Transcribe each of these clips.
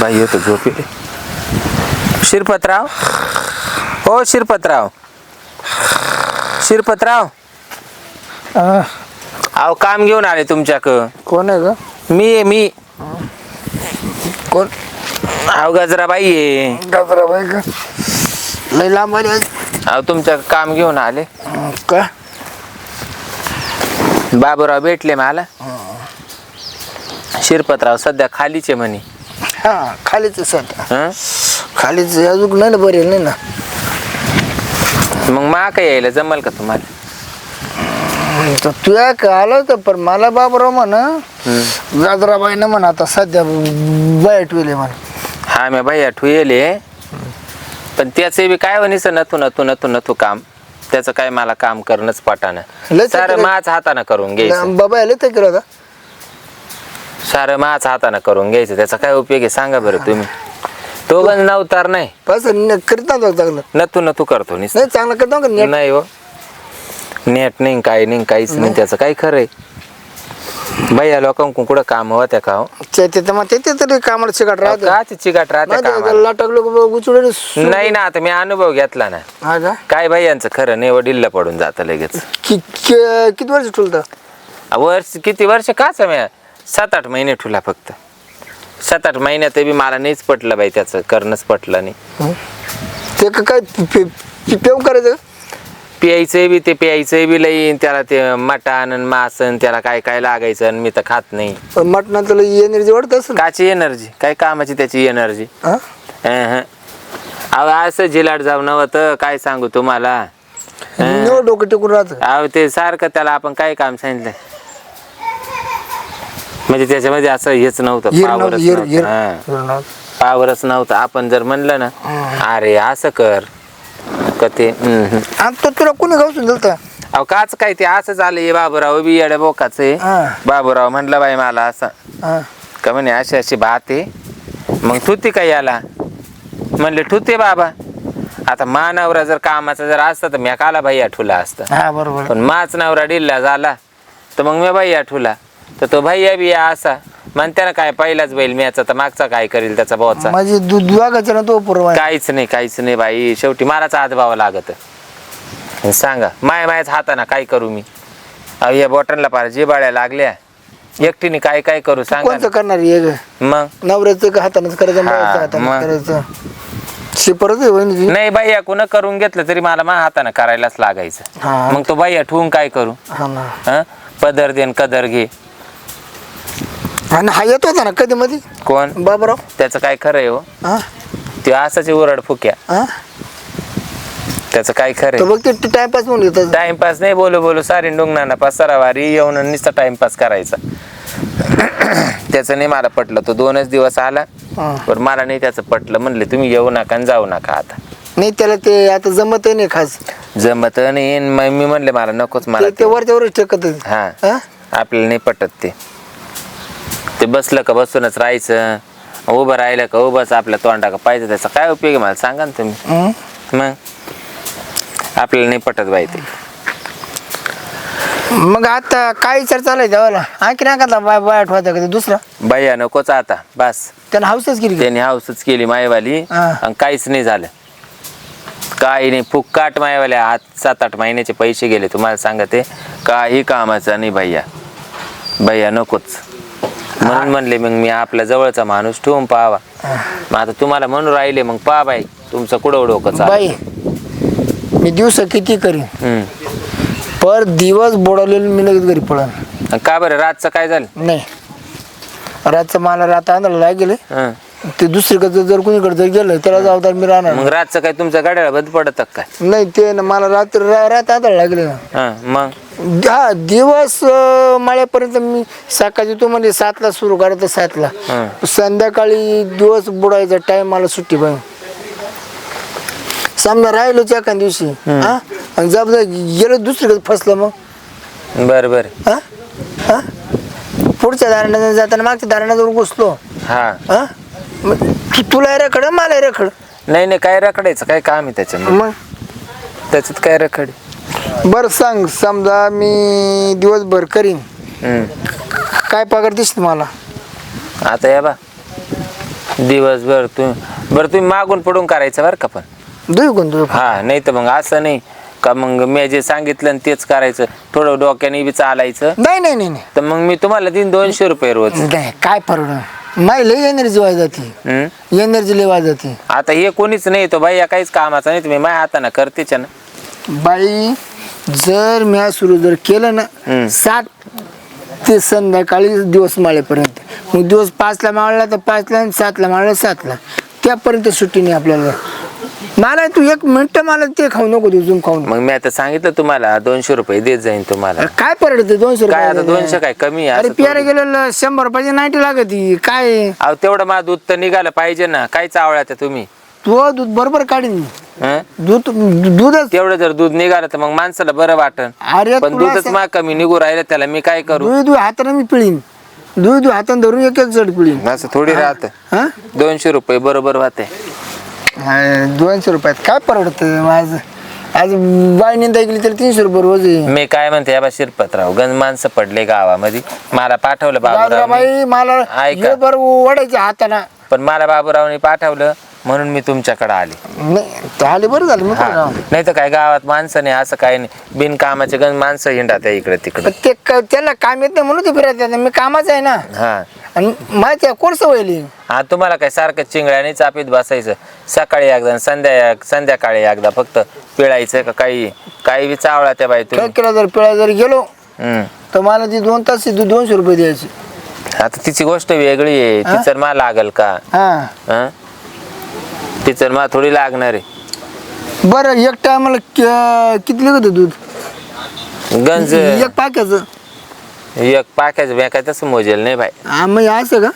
बाई येतो झोपे शिरपतराव? हो शिरपतराव. शिरपतराव? अहो काम घेऊन आले तुमच्याक. कोण आहे का मी आहे मी. कोण? अहो गजराबाई आहे. गजराबाई का लय लांब आली आज. अहो तुमच्या काम घेऊन आले. का? बाबूराव भेटले मला. शिरपतराव सध्या खालीचे म्हणे. हा खालीच हं? खालीच अजून नाही ना बरेल नाही ना. मग मा काय यायला जमल का तुम्हाला? तर तुया का आलं होतं पण मला बाबराव म्हण ना म्हण आता सध्या बाय ठेवले म्हण. हा मी बाई आठवू येले पण त्याचे बी काय वनीस नथू नथू नथू नथू काम. त्याचं काय मला काम करणंच पटानं. लय सारं चक्कर- माझ हातानं करून घ्यायचं. बाबा आले तर केलं होता सारं माझ हातानं करून घ्यायचं. त्याचा काय उपयोग आहे सांगा बरं तुम्ही. तो गंज नवतार नाही. बस न- करीत नव्हतं चांगलं. नथू नथू करतो निस नाही चांगलं करत नव्हतं का नीट? नाही हो. नेट नाही काय नाही काहीच नाही. त्याचं काय खरंय. भैया लोकांकडून कुठं काम होत्या का हो? ते ते तर मग ते ते तरी कामाला शिकाट राहत. का ती चिकाट राहते कामाला? नाही ना आता मी अनुभव घेतला ना. हा का? काय भैयांचं खरं नाही वडील पडून जातं लगेच. कि- कि- किती वर्ष ठुलतं वर्ष किती वर्ष? का समय सात आठ महिने ठुला फक्त. सात आठ महिन्यात बी मला नाहीच पटलं बाई त्याचं करणंच पटलं नाही. ते का काय पे- पे- पेव करायचं? प्यायचं बी ते प्यायचं बी लई त्याला ते मटण आणि मांस आणि त्याला काय काय लागायचं आणि मी तर खात नाही. पण मटणात तुला एनर्जी वाढत असेल. काची एनर्जी? काय कामाची त्याची एनर्जी? हा? अहो असं झिलाट जाऊ नव्हतं काय सांगू तुम्हाला? हं? निवड डोकं टिकून राहत. अहो ते सारखं त्याला आपण काय काम सांगितलं म्हणजे त्याच्यामध्ये असं हेच नव्हतं हिर पावरच नव्हतं, हिर- नव्हतं. हिर- हां. हिर नव्हतं. पावरच नव्हतं आपण जर म्हणलं ना अरे असं कर का ते हम्म, हम्म. आणि तो तुला कोणी गावसून दिलता अहो काच काय ते असं झालं हे बाबूराव बी येड्या बोकाच आहे हा. बाबूराव म्हणलं बाई मला असं. का म्हणे अशी अशी भात आहे मग ठुती काय याला म्हणले ठुते बाबा आता मा नवरा जर कामाचा जर असता तर मी काला बाई ठुला असता हा बरोबर पण माच नवरा डिल्ला झाला तर मग मी भैया ठुला तर तो भैया बी असा. म्हणते ना काय पहिलाच बैल म्याचा तर मागचा काय करील त्याचा भाऊचा? माझी दूध वागायचं ना तो पूर्व काहीच नाही काहीच नाही बाई. शेवटी मलाच आजबावं लागत. आणि सांगा माय मायच हाताना काय करू मी? अहो या बॉटनला पार जिबाळ्या लागल्या. एकटीने काय काय करू सांगा कोणतं करणार हे. मग? नवऱ्याचं का हातानंच करायचं हा, बायाचं हातानं मग. करायचं? शिपरच आहे वहिनी नाही बाई कुणं करून घेतलं तरी मला मा हाताने करायलाच लागायचं. हा. मग तो बाई ठेवून काय करू? हा ना. हं? पदर देन कदर घे. आणि हा येत होता ना कधी मध्ये कोण? बाबराव. त्याचं काय खरं आहे हो? हा? ते असंच उरड फुक्या. हा? त्याचं काय खरं तर बघ ते टाइमपास म्हणून येतात टाइमपास नाही बोलू बोलू सारी डुंगणाना पसारावारी येऊन नुसता टाइमपास करायचा. त्याचं नाही मला पटलं तो दोनच दिवस आला. हा. पण मला नाही त्याचं पटलं म्हणले तुम्ही येऊ नका आणि जाऊ नका आता. नाही त्याला ते आता जमत नाही खास. जमत नाही आणि मग मी म्हणले मला नकोच मला ते- ते वरच्या वरच टेकत. हा. हा? आपल्याला नाही पटत ते. ते बसलं का बसूनच राहायचं. उभं राहिलं का उभंच आपल्या तोंडा का पाहिजे त्याचा काय उपयोग आहे मला सांगा ना तुम्ही. हं? मग? आपल्याला नाही पटत बाई ते. मग आता काय विचार चालू आहे देवाला आणखी नाही का बाय बाय आठवता कधी दुसरा? बाया नकोच आता बस. त्यानं हाऊसच केली का? त्याने हाऊसच केली मायवाली. हा. आणि काहीच नाही झालं. काही नाही फुक्काट मायवाल्या आठ सात आठ महिन्याचे पैसे गेले तुम्हाला सांगते. काही कामाचं नाही भैया. भैया नकोच. म्हणून म्हणले मग मी आपल्या जवळचा माणूस ठेवून पाहावा. मग आता तुम्हाला म्हणून राहिले मग पहा बाई तुमचं कुठं डोकं चालू बाई मी दिवस किती करीन. पर दिवस बुडवलेलं मी लगेच घरी पळन. का बरं रातचं काय झालं? नाही. रातचं मला रात आंधळा गेले. हं. ते दुसरीकडे जर कुणीकडे जर गेलं त्याला जबाबदार मी राहणार मग रातचं काय तुमच्या गाड्याला बंद पडत काय? नाही ते ना मला रात्र रा- रात आंधळा लागले ना. हं, मग? हा दिवस अं, माळ्यापर्यंत मी सकाळची तू म्हणजे सातला सुरू करायचं सातला. संध्याकाळी दिवस बुडायचा टाइम मला सुट्टी पण समजा राहिलो एका दिवशी हा? आणि जब गेलो दुसरीकडे फसलं मग. बरं बरं. हा? हा? पुढच्या दारण्यात जाताना मागच्या दारण्याजवळ घुसलो. हा. हा? मग तू तुला रखड मला रखड नाही नाही काय रखडायचं काय काम आहे त्याच्यामध्ये? मग? त्याच्यात काय रखड बरं सांग समजा मी दिवसभर करीन. हम्म. काय पगार दिसत मला आता या बा. दिवसभर तुम्ही बरं तुम्ही मागून पडून करायचं बरं का पण. दुई कोण हा नाही तर मग असं नाही का मग मी जे सांगितलं ना तेच करायचं. थोडं डोक्याने बी चालायचं. नाही नाही नाही नाही. तर मग मी तुम्हाला देईन दोनशे रुपये रोज. नाही, काय परवड माय लई एनर्जी वाय जाते. हम्म? एनर्जी लई वाय जाते. आता हे कोणीच नाही तो बाई या काहीच कामाचा नाही तुम्ही माझ्या हाताने करतेच ना. बाई जर मी सुरू जर केलं ना. सात ते संध्याकाळी दिवस माळेपर्यंत. मग दिवस पाचला माळला तर पाचला आणि सातला माळला सातला. त्यापर्यंत सुट्टी नाही आपल्याला. मला तू एक मिनिट मला ते खाऊ नको तुझून खाऊन मग मी आता सांगितलं तुम्हाला दोनशे रुपये देत जाईन तुम्हाला. काय परवडते दोनशे काय आता रुपये दोनशे काय कमी आहे अरे असं थोडी. गेलेलं शंभर रुपयाची नाईटी लागती काय? अहो तेवढं मला दूध तर निघालं पाहिजे ना. काय चावळ्या त्या तुम्ही? तू दूध बरोबर काढीन. हं? दूध दूधच. तेवढं जर दूध निघालं तर मग माणसाला बरं वाटन. अरे पण तुला दूधच मा कमी निघू राहिलं त्याला मी काय करू? दुई दुई हाताने मी पिळीन. दुई दुई हाताने धरून एक एक जड पिळीन. असं थोडी राहत. हा? दोनशे रुपये बरोबर होते अरे, दोनशे रुपयात काय परवडत? माझं आज बाय निंदा गेली तर तीनशे रुपये रोज आहे. मी काय म्हणते या बा शिरपतराव गंज माणसं पडले गावामध्ये. मला पाठवलं बाबूराव बाई मला ऐका. हे बरं ओढायच्या हाताना. पण मला बाबूरावने पाठवलं. म्हणून मी तुमच्याकडे आले. नाही ते आले बरं झालं मी पण राव. नाही तर काय गावात माणसं नाही असं काय नाही. बिनकामाचे गंज माणसं हिंडा त्या इकडे तिकडे. पण ते क- त्याला काम येत नाही म्हणून ते फिरत येत नाही. मी कामाच आहे ना. हा. आणि आहे कोर्स व्हायली हा तुम्हाला काय सारखं चिंगळ्याने चापीत बसायचं. सकाळी एकदा आणि संध्या संध्याकाळी एकदा फक्त पिळायचं का काही काही बी चावळा त्या बाई काय तुम्ही केलं जर पिळा जर गेलो हम्म. तर मला ती दोन तास ती दोनशे रुपये द्यायची. आता तिची गोष्ट वेगळी आहे. हा? तिचं मला लागल का? हा. हं? तिचं मला थोडी लागणार आहे. बरं एक टायमाला किती लागत दूध? गंज. एक पाक्याचं? एक पाक्याचं काय तसं मोजेल नाही बाई. हा मग असं का?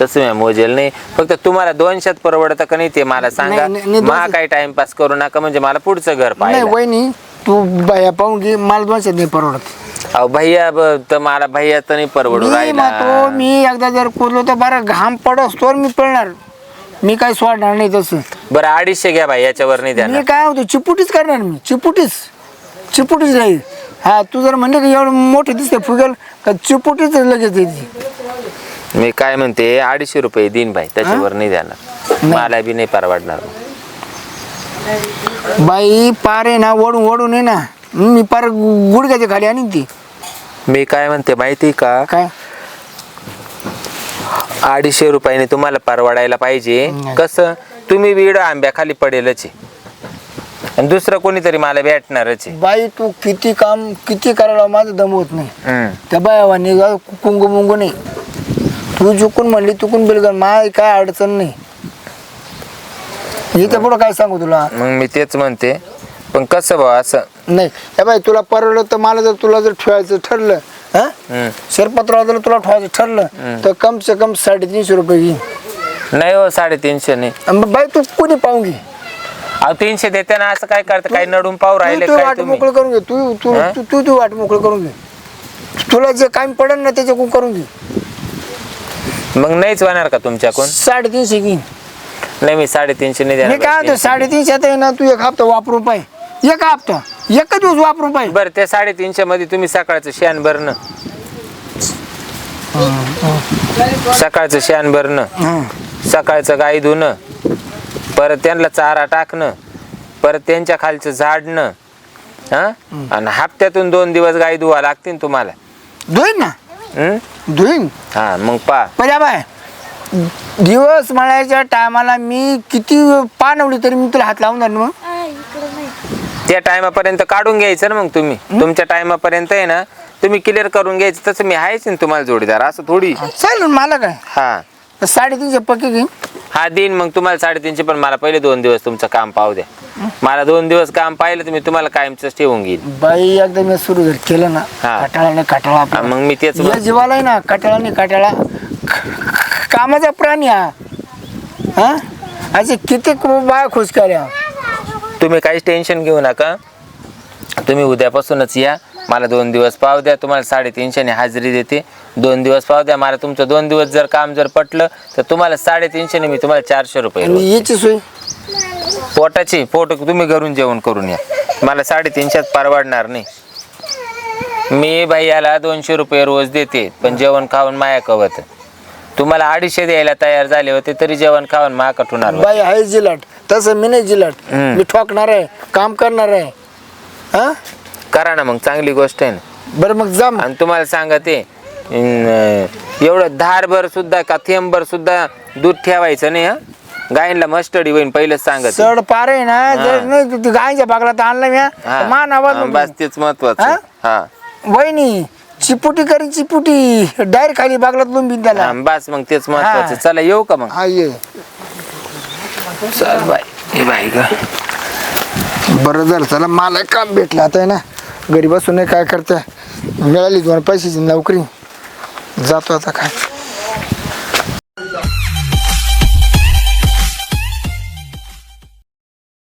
तसं मी मोजेल नाही. फक्त तुम्हाला दोनशेत परवडतं का नाही ते मला सांगा. नाही, काही टाइमपास करू नका म्हणजे मला पुढचं घर नाही पाहिजे वहिनी तू बाया पाहून घे मला दोनशे नाही परवडत. अहो भैया ब- तर मला भैया तर नाही परवडू मी राहिला. म्हणतो मी एकदा जर कोरलो तर बरं घाम पडस तर मी पळणार. मी काय सोडणार नाही तसं. बरं अडीचशे घ्या भाई याच्यावर नाही द्या मी काय होतो चिपुटीच करणार मी चिपुटीच. चिपुटीच राहील. हा तू जर म्हणले की एवढं मोठे दिसते फुगेल का चिपुटीच लगेच येते. मी काय म्हणते अडीचशे रुपये देईन भाई त्याच्यावर नाही देणार. मला बी नाही परवडणार. बाई पार आहे ना ओढून ओढून आहे ना. मी पार गुडघ्याच्या खाली आणि ती. मी काय म्हणते माहिती का? काय? अडीचशे रुपयाने तुम्हाला परवडायला पाहिजे. कसं? तुम्ही बीड आंब्याखाली पडेलच आहे. आणि दुसरं कोणीतरी मला भेटणारच आहे. बाई तू किती काम किती करायला माझं दम होत नाही. त्या बायावानी कुंगू मुंगू नाही. तू चुकून म्हणली चुकून बिलगन माय काय अडचण नाही. इथं पुढं काय सांगू तुला? मग मी तेच म्हणते. पण कसं भाऊ असं नाही. हे बाई तुला परवडलं तर मला जर तुला जर ठेवायचं ठरलं हा? जर तुला ठेवायचं ठरलं तर कम से कम साडेतीनशे रुपये घे. नाही हो साडेतीनशे नाही. बाई तू कोणी पाहून घे? अहो तीनशे देते ना असं काय करतं? काही नडून पाहू राहिले तू काय वाट तुम्ही? मोकळं करून घे. तू तू हा? तू तू तू वाट मोकळं करून घे. तुला जे काम पडेल ना त्याच्याकडून करून घे. मग नाहीच होणार का तुमच्याकडून? साडेतीनशे घे. नाही मी साडेतीनशे नाही मी काय देणार म्हणतो साडेतीनशे आता आहे ना तू एक हप्ता वापरून पाय. एक हप्ता. एक दिवस वापरून पाय बरं ते साडेतीनशे मध्ये तुम्ही सकाळचं शेण भरणं. सकाळचं शेण भरणं. सकाळचं गाई धुणं. परत त्यांना चारा टाकणं. परत त्यांच्या खालचं झाडणं. हा? आणि हप्त्यातून दोन दिवस गाई धुवा लागतील तुम्हाला. धुईन ना? हं? धुईन. हा मग पा पण बाय दिवस मळायच्या टायमाला मी किती पानवली तरी मी तुला हात लावून ना मग? त्या टायमापर्यंत काढून घ्यायचं ना मग तुम्ही. तुमच्या टायमापर्यंत आहे ना तुम्ही क्लिअर करून घ्यायचं तसं मी आहेच ना तुम्हाला जोडीदार असं थोडी. चालेल मला काय? हा. साडेतीनशे पक्के घे हा देईन मग तुम्हाला साडेतीनशे पण मला पहिले दोन दिवस तुमचं काम पाहू द्या. मला दोन दिवस काम पाहिलं तर मी तुम्हाला कायमच ठेवून घेईन. बाई एकदा मी सुरू जर केलं ना हा. कटाळा नाही कटाळा हा, आपला. मग मी तेच या. जीवाला आहे ना कटाळा नाही कटाळा. कामाचा प्राणी हा. हा? असे किती बाया खुश कर्या तुम्ही काहीच टेन्शन घेऊ नका. तुम्ही उद्यापासूनच या. मला दोन दिवस पाव द्या. तुम्हाला साडेतीनशेने हाजरी देते. दोन दिवस पाव द्या. मला तुमचं दोन दिवस जर काम जर पटलं तर तुम्हाला साडेतीनशेने मी तुम्हाला चारशे रुपये. आणि याची सोय? पोटाची पोट तुम्ही घरून जेवण करून या. मला साडेतीनशेत परवडणार नाही. मी भैयाला दोनशे रुपये रोज देते पण जेवण खाऊन माया कवत. तुम्हाला अडीचशे द्यायला तयार झाले होते तरी जेवण खाऊन होणार होते. बाई आहे जिलाट. तसं मी नाही जिलाट. हम्म. मी ठोकणार आहे काम करणार आहे. हा? करा ना मग चांगली गोष्ट आहे ना. बरं मग जा मग. आणि तुम्हाला सांगते अं, एवढं धारभर सुद्धा का थेंबभर सुद्धा दूध ठेवायचं नाही हा? गायींला मस्टडी होईन पहिलेच सांगत. चढ पार आहे ना जर नाही तू गायच्या बागलात आणलं मी मान आवाज बस तेच महत्वाचं. हा? हा. वहिनी चिपुटी करी चिपुटी. डायरेक्ट खाली बागलात लोंबीन त्याला. हा, बस मग तेच महत्वाचं. हा. चला येऊ का मग? हा ये. चल बाय. हे बाई ग. बरं झालं चला मला काम भेटलं. आता आहे ना घरी बसून काय करते मिळाली दोन पैशाची नोकरी. जातो आता काय